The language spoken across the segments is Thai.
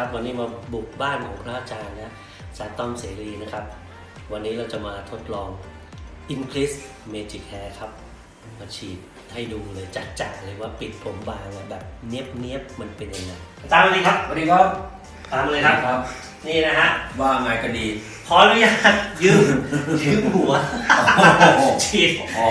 มาบุกบ้านของพระอาจารย์นะอาจารย์ต้อมเสรีนะครับ วันนี้เราจะมาทดลอง Increase Magic Hair ครับ มาฉีดให้ดูเลยจัดๆเลยว่าปิดผมบางอะแบบเนียบเนียบๆมันเป็นยังไงอาจารย์สวัสดีครับสวัสดีครับตามเลยครับครับ นี่นะฮะว่าไงก็ดี ขออนุญาตยืมยืมหัวฉีดอ๋อ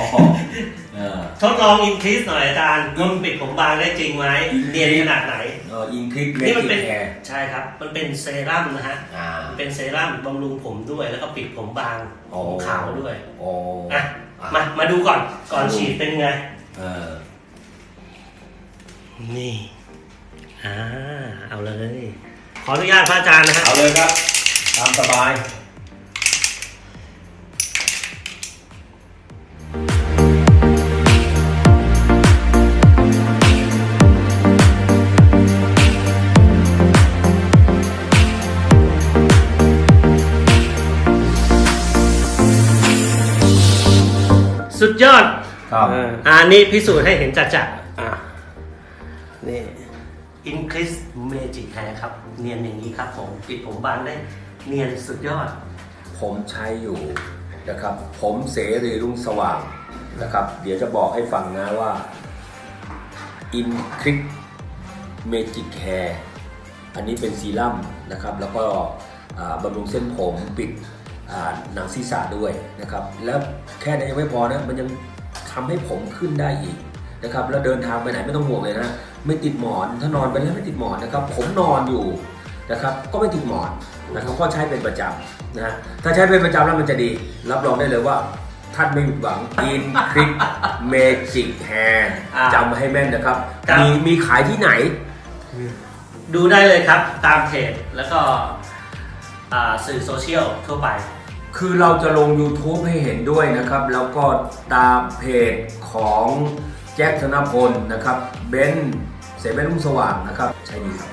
เออทดลอง Increase หน่อยอาจารย์มันปิดผมบางได้จริงไหมเนียนขนาดไหน เอออินคลิปเมนี่มันจิเป็นแคร์ใช่ครับ มันเป็นเซรั่มนะฮะอ่ามันเป็นเซรั่มบำรุงผมด้วย แล้วก็ปิดผมบางโอ้ผมขาวด้วยโอ้อะมามาดูก่อนก่อนฉีดเป็นไง เออนี่ อ่า เอาเลย ขออนุญาตพระอาจารย์นะฮะเอาเลยครับ ตามสบาย สุดยอดครับอ่านี่พิสูจน์ให้เห็นจัดๆอะนี่ Increase Magic Hair ครับ เนียนอย่างนี้ครับผมปิดผมบางได้ เนียนสุดยอด ผมใช้อยู่นะครับ ผมเสรีรุ่งสว่างนะครับ เดี๋ยวจะบอกให้ฟังนะว่า In Click Magic Hair อันนี้เป็นซีรั่มนะครับ แล้วก็อ่าบำรุงเส้นผมปิดอ่า หนังศีรษะด้วยนะครับ แล้วแค่นั้นยังไม่พอนะ มันยังทำให้ผมขึ้นได้อีกนะครับ แล้วเดินทางไปไหนไม่ต้องห่วงเลยนะไม่ติดหมอนถ้านอนไปแล้วไม่ติดหมอนนะครับ ผมนอนอยู่นะครับ ก็ไม่ติดหมอนนะครับก็ใช้เป็นประจำนะฮะถ้าใช้เป็นประจำแล้วมันจะดี รับรองได้เลยว่าท่านไม่ผิดหวัง In Click Magic Hair อ่าจำให้แม่นนะครับครับ มีมีขายที่ไหน ดูได้เลยครับตามเพจแล้วก็อ่า สื่อโซเชียลทั่วไป คือเราจะลง YouTube ให้เห็นด้วยนะครับ แล้วก็ตามเพจของแจ็คธนพลนะครับเบนเสเบนรุ่งสว่างนะครับ ใช่ดีครับ